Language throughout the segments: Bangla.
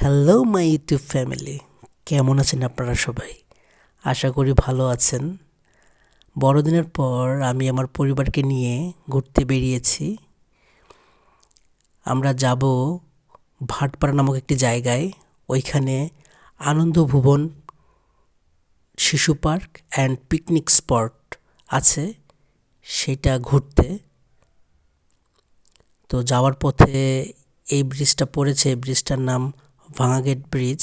হ্যালো মাই ইউটিউব ফ্যামিলি কেমন আছেন আপনারা সবাই? আশা করি ভালো আছেন। বড়দিনের পর আমি আমার পরিবারকে নিয়ে ঘুরতে বেরিয়েছি। আমরা যাব ভাটপাড়া নামক একটি জায়গায়। ওইখানে আনন্দ ভুবন, শিশু পার্ক অ্যান্ড পিকনিক স্পট আছে সেটা ঘুরতে। তো যাওয়ার পথে এই ব্রিজটা পড়েছে। এই ব্রিজটার নাম ভাঙাগেট ব্রিজ,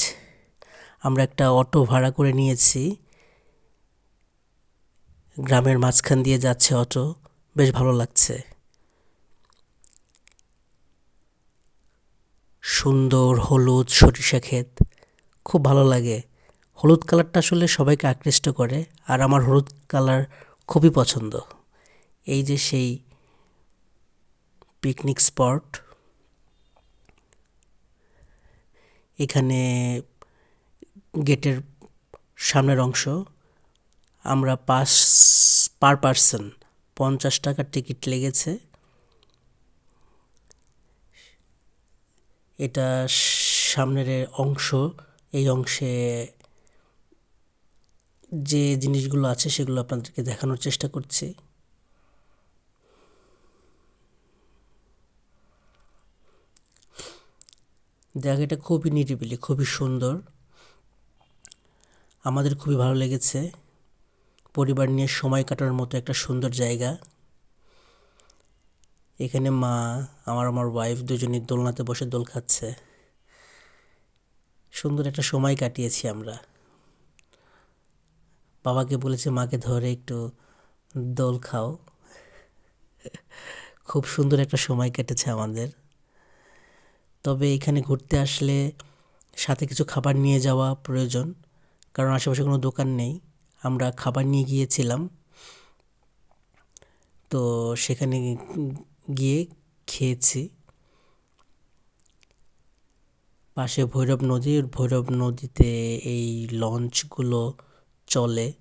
আমরা একটা অটো ভাড়া করে নিয়েছি। গ্রামের মাঝখান দিয়ে যাচ্ছে অটো, বেশ ভালো লাগছে। সুন্দর হলুদ সরিষা ক্ষেত, খুব ভালো লাগে। হলুদ কালারটা আসলে সবাইকে আকৃষ্ট করে, আর আমার হলুদ কালার খুবই পছন্দ। এই যে সেই পিকনিক স্পট এখানে গেটের সামনের অংশ, আমরা পাস, পার পারসন পঞ্চাশ টাকার টিকিট লেগেছে। এটা সামনের অংশ, এই অংশে যে জিনিসগুলো আছে সেগুলো আপনাদেরকে দেখানোর চেষ্টা করছি। জায়গাটা খুবই নিরিবিলি, খুবই সুন্দর। আমাদের খুবই ভালো লেগেছে। পরিবার নিয়ে সময় কাটানোর মতো একটা সুন্দর জায়গা। এখানে মা, আমার আমার ওয়াইফ দুজনই দোলনাতে বসে দোল খাচ্ছে। সুন্দর একটা সময় কাটিয়েছি আমরা। বাবাকে বলেছে, মাকে ধরে একটু দোল খাও। খুব সুন্দর একটা সময় কেটেছে আমাদের। তবে এখানে ঘুরতে আসলে সাথে কিছু খাবার নিয়ে যাওয়া প্রয়োজন, কারণ আশেপাশে কোনো দোকান নেই। আমরা খাবার নিয়ে গিয়েছিলাম। তো সেখানে গিয়ে খেয়েছি। পাশে ভৈরব নদী, ভৈরব নদীতে এই লঞ্চগুলো চলে,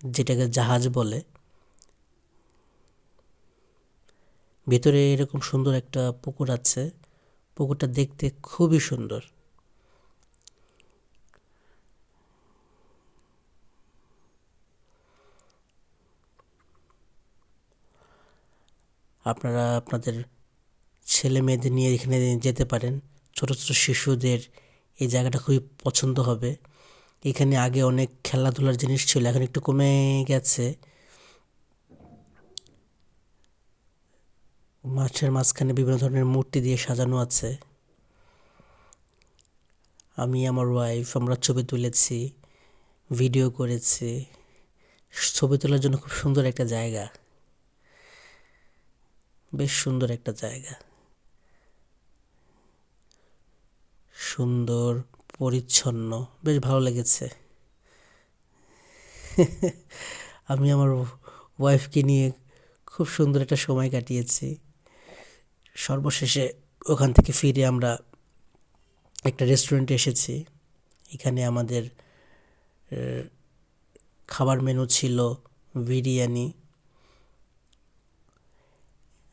যেটাকে জাহাজ বলে। ভেতরে এরকম সুন্দর একটা পুকুর আছে। পুকুরটা দেখতে খুবই সুন্দর। আপনারা আপনাদের ছেলে মেয়েদের নিয়ে এখানে যেতে পারেন। ছোট ছোট শিশুদের এই জায়গাটা খুবই পছন্দ হবে। এখানে আগে অনেক খেলাধুলার জিনিস ছিল, এখন একটু কমে গেছে। মাছের মাঝখানে বিভিন্ন ধরনের মূর্তি দিয়ে সাজানো আছে। আমি, আমার ওয়াইফ আমরা ছবি তুলেছি ভিডিও করেছি। ছবি তোলার জন্য খুব সুন্দর একটা জায়গা। বেশ সুন্দর একটা জায়গা। সুন্দর, পরিচ্ছন্ন, বেশ ভালো লেগেছে। আমি, আমার ওয়াইফকে নিয়ে খুব সুন্দর একটা সময় কাটিয়েছি। সর্বশেষে ওখান থেকে ফিরে আমরা একটা রেস্টুরেন্টে এসেছি। এখানে আমাদের খাবার মেনু ছিল বিরিয়ানি।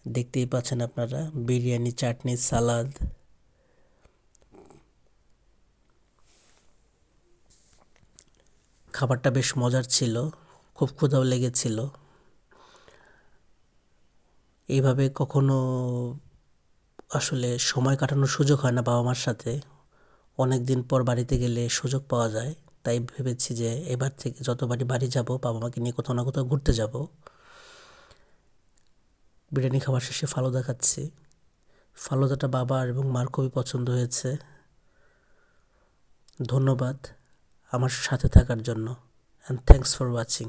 দেখতেই পাচ্ছেন আপনারা, বিরিয়ানি, চাটনি, সালাদ। খাবারটা বেশ মজার ছিল, খুব ক্ষুধাও লেগেছিল। এইভাবে কখনো আসলে সময় কাটানোর সুযোগ হয় না বাবা মার সাথে। অনেক দিন পর বাড়িতে গেলে সুযোগ পাওয়া যায়। তাই ভেবেছি যে এবার থেকে যতবারই বাড়ি যাব বাবা মাকে নিয়ে কোথাও না কোথাও ঘুরতে যাব। বিরিয়ানি খাবার শেষে ফালুদা খাচ্ছি ফালুদাটা বাবার এবং মার খুবই পছন্দ হয়েছে। ধন্যবাদ আমার সাথে থাকার জন্য। And thanks for watching